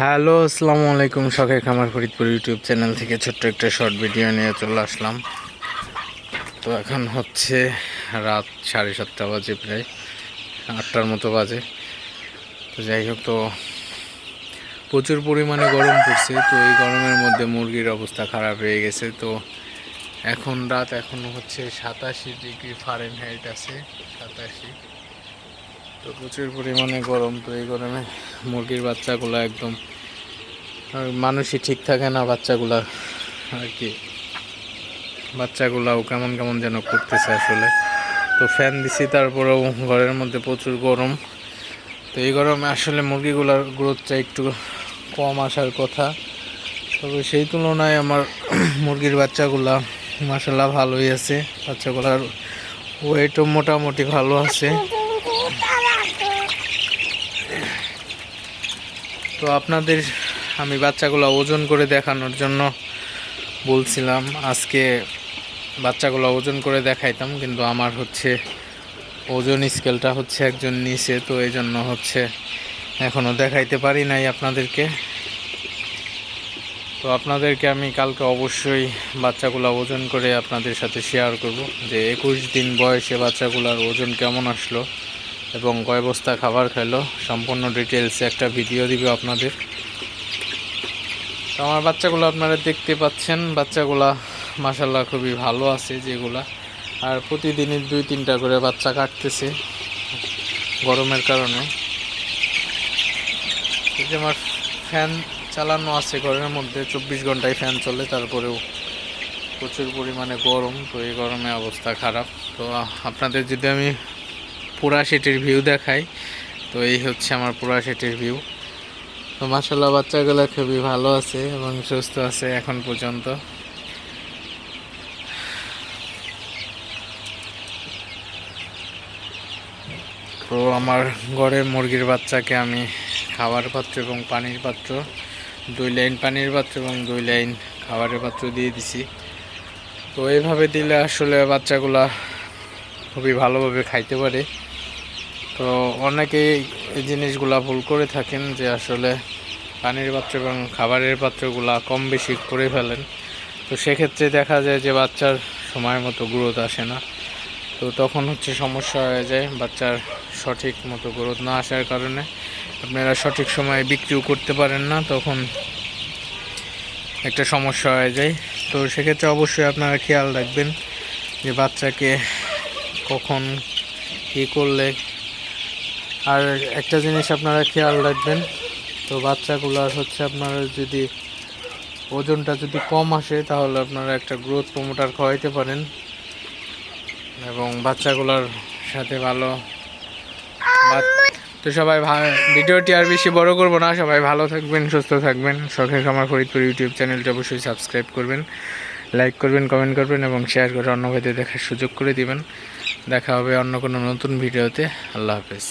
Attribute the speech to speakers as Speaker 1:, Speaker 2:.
Speaker 1: Hello, আসসালামু আলাইকুম শখের খামার ফরিদপুর ইউটিউব চ্যানেল থেকে ছোট্ট একটা শর্ট ভিডিও নিয়ে চলে আসলাম। তো এখন হচ্ছে রাত সাড়ে সাতটা বাজে প্রায়, আটটার মতো বাজে। তো যাই হোক, তো প্রচুর পরিমাণে গরম পড়ছে, তো এই গরমের মধ্যে মুরগির অবস্থা খারাপ হয়ে গেছে। তো এখন রাত এখন হচ্ছে সাতাশি ডিগ্রি ফারেনহাইট আছে, সাতাশি। তো প্রচুর পরিমাণে গরম তো এই গরমে মুরগির বাচ্চাগুলো একদম মানুষই ঠিক থাকে না বাচ্চাগুলা, আর কি। বাচ্চাগুলাও কেমন কেমন যেন করতেছে আসলে। তো ফ্যান দিছি, তারপরেও ঘরের মধ্যে প্রচুর গরম। তো এই গরমে আসলে মুরগিগুলোর গ্রোথটা একটু কম আসার কথা। তবে সেই তুলনায় আমার মুরগির বাচ্চাগুলা মাসাল্লাহ ভালোই আছে। বাচ্চাগুলার ওয়েটও মোটামুটি ভালো আছে। তো আপনাদের আমি বাচ্চাগুলো ওজন করে দেখানোর জন্য বলছিলাম। আজকে বাচ্চাগুলো ওজন করে দেখাইতাম, কিন্তু আমার হচ্ছে ওজন স্কেলটা হচ্ছে একজন নিচে, তো এই জন্য হচ্ছে এখনও দেখাইতে পারি নাই আপনাদেরকে। তো আপনাদেরকে আমি কালকে অবশ্যই বাচ্চাগুলো ওজন করে আপনাদের সাথে শেয়ার করব যে একুশ দিন বয়সে বাচ্চাগুলোর ওজন কেমন আসলো। এবং কয় বস্তা খাবার খাইলো সম্পূর্ণ ডিটেলসে একটা ভিডিও দিবে আপনাদের। তো আমার বাচ্চাগুলো আপনারা দেখতে পাচ্ছেন। বাচ্চাগুলা মাসাল্লাহ খুবই ভালো আছে যেগুলা। আর প্রতিদিনই দুই, তিনটা করে বাচ্চা কাটতেছে গরমের কারণে। এই যে আমার ফ্যান চালানো আছে ঘরের মধ্যে, চব্বিশ ঘন্টায় ফ্যান চলে, তারপরেও প্রচুর পরিমাণে গরম। তো এই গরমে অবস্থা খারাপ। তো আপনাদের যদি আমি পুরা সেটির ভিউ দেখাই তো এই হচ্ছে আমার পুরা সেটির ভিউ। তো মাসাল্লাহ বাচ্চাগুলো খুবই ভালো আছে এবং সুস্থ আছে এখন পর্যন্ত। তো আমার ঘরের মুরগির বাচ্চাকে আমি খাবার পাত্র এবং পানির পাত্র, দুই লাইন পানির পাত্র এবং দুই লাইন খাবারের পাত্র দিয়ে দিছি। তো এইভাবে দিলে আসলে বাচ্চাগুলা খুবই ভালোভাবে খাইতে পারে। তো অনেকেই এই জিনিসগুলা ভুল করে থাকেন যে আসলে পানির পাত্র এবং খাবারের পাত্রগুলা কম বেশি করে ফেলেন। তো সেক্ষেত্রে দেখা যায় যে বাচ্চার সময় মতো গ্রোথ আসে না। তো তখন হচ্ছে সমস্যা হয়ে যায় বাচ্চার সঠিক মতো গ্রোথ না আসার কারণে। আপনারা সঠিক সময়ে বিক্রিও করতে পারেন না, তখন একটা সমস্যা হয়ে যায়। তো সেক্ষেত্রে অবশ্যই আপনারা খেয়াল রাখবেন যে বাচ্চাকে কখন কী করলে। আর একটা জিনিস আপনারা খেয়াল রাখবেন, তো বাচ্চাগুলার হচ্ছে আপনারা যদি ওজনটা যদি কম আসে, তাহলে আপনারা একটা গ্রোথ প্রমোটার খাওয়াইতে পারেন। এবং বাচ্চাগুলোর সাথে ভালো তো সবাই ভিডিওটি আর বেশি বড় করব না, সবাই ভালো থাকবেন, সুস্থ থাকবেন। শখের খামার ফরিদপুর ইউটিউব চ্যানেলটি অবশ্যই সাবস্ক্রাইব করবেন লাইক করবেন কমেন্ট করবেন, এবং শেয়ার করে অন্য ভাইদের দেখার সুযোগ করে দিবেন। দেখা হবে অন্য কোনো নতুন ভিডিওতে। আল্লাহ হাফেজ।